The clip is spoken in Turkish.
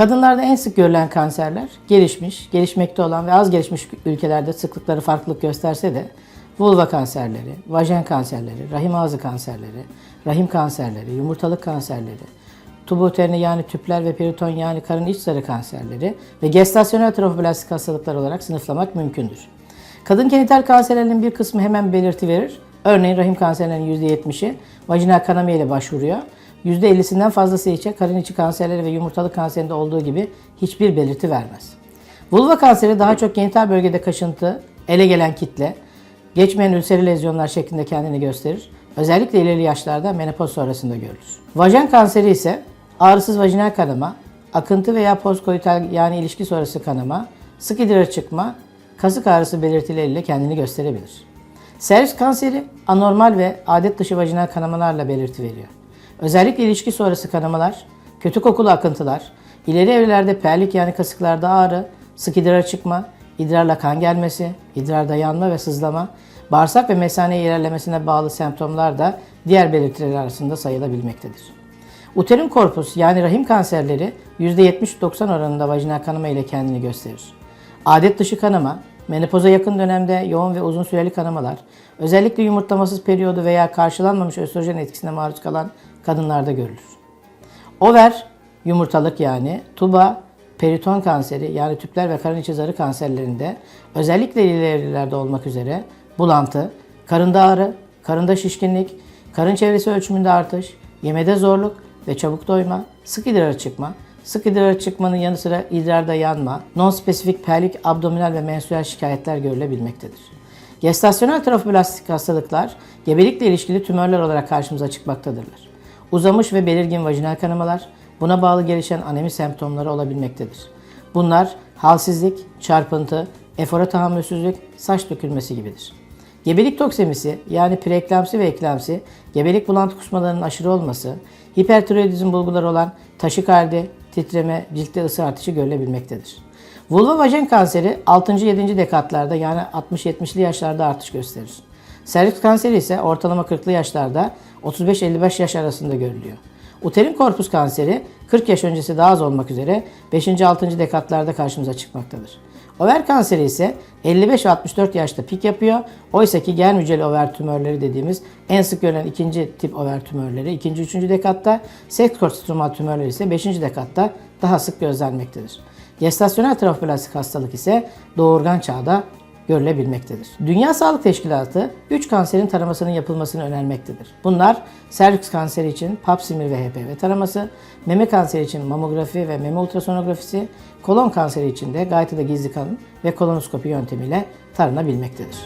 Kadınlarda en sık görülen kanserler gelişmiş, gelişmekte olan ve az gelişmiş ülkelerde sıklıkları farklılık gösterse de vulva kanserleri, vajen kanserleri, rahim ağzı kanserleri, rahim kanserleri, yumurtalık kanserleri, tubuterni yani tüpler ve periton yani karın iç zarı kanserleri ve gestasyonel trofoblastik hastalıklar olarak sınıflamak mümkündür. Kadın genital kanserlerinin bir kısmı hemen belirti verir. Örneğin rahim kanserlerinin %70'i vajinal kanama ile başvuruyor. %50'sinden fazlası ise karın içi kanserleri ve yumurtalık kanserinde olduğu gibi hiçbir belirti vermez. Vulva kanseri daha çok genital bölgede kaşıntı, ele gelen kitle, geçmeyen ülseri lezyonlar şeklinde kendini gösterir. Özellikle ileri yaşlarda menopoz sonrasında görülür. Vajen kanseri ise ağrısız vajinal kanama, akıntı veya postkoital yani ilişki sonrası kanama, sık idrar çıkma, kasık ağrısı belirtileriyle kendini gösterebilir. Servis kanseri anormal ve adet dışı vajinal kanamalarla belirti veriyor. Özellikle ilişki sonrası kanamalar, kötü kokulu akıntılar, ileri evrelerde perlik yani kasıklarda ağrı, sık idrar çıkma, idrarla kan gelmesi, idrarda yanma ve sızlama, bağırsak ve mesane ilerlemesine bağlı semptomlar da diğer belirtiler arasında sayılabilmektedir. Uterin korpus yani rahim kanserleri %70-90 oranında vajinal kanama ile kendini gösterir. Adet dışı kanama, menopoza yakın dönemde yoğun ve uzun süreli kanamalar, özellikle yumurtlamasız periyodu veya karşılanmamış östrojen etkisine maruz kalan kadınlarda görülür. Over, yumurtalık yani, tuba, periton kanseri yani tüpler ve karın içi zarı kanserlerinde özellikle ilerilerde olmak üzere bulantı, karında ağrı, karında şişkinlik, karın çevresi ölçümünde artış, yemede zorluk ve çabuk doyma, sık idrar çıkma, sık idrar çıkmanın yanı sıra idrarda yanma, non-spesifik perlik, abdominal ve mensürel şikayetler görülebilmektedir. Gestasyonel trofoblastik hastalıklar gebelikle ilişkili tümörler olarak karşımıza çıkmaktadırlar. Uzamış ve belirgin vajinal kanamalar, buna bağlı gelişen anemi semptomları olabilmektedir. Bunlar halsizlik, çarpıntı, efora tahammülsüzlük, saç dökülmesi gibidir. Gebelik toksemisi yani preeklamsi ve eklamsi, gebelik bulantı kusmalarının aşırı olması, hipertiroidizm bulguları olan taşikardi, titreme, ciltte ısı artışı görülebilmektedir. Vulva vajen kanseri 6. 7. dekatlarda yani 60-70'li yaşlarda artış gösterir. Serviks kanseri ise ortalama 40'lı yaşlarda 35-55 yaş arasında görülüyor. Uterin korpus kanseri 40 yaş öncesi daha az olmak üzere 5. 6. dekatlarda karşımıza çıkmaktadır. Over kanseri ise 55 ve 64 yaşta pik yapıyor. Oysa ki gen hücreli over tümörleri dediğimiz en sık görülen ikinci tip over tümörleri 2. 3. dekatta, seks stromal tümörleri ise 5. dekatta daha sık gözlenmektedir. Gestasyonel trofoblastik hastalık ise doğurgan çağda görülebilmektedir. Dünya Sağlık Teşkilatı 3 kanserin taramasının yapılmasını önermektedir. Bunlar serviks kanseri için pap smear ve HPV taraması, meme kanseri için mamografi ve meme ultrasonografisi, kolon kanseri için de gaytada gizli kan ve kolonoskopi yöntemiyle taranabilmektedir.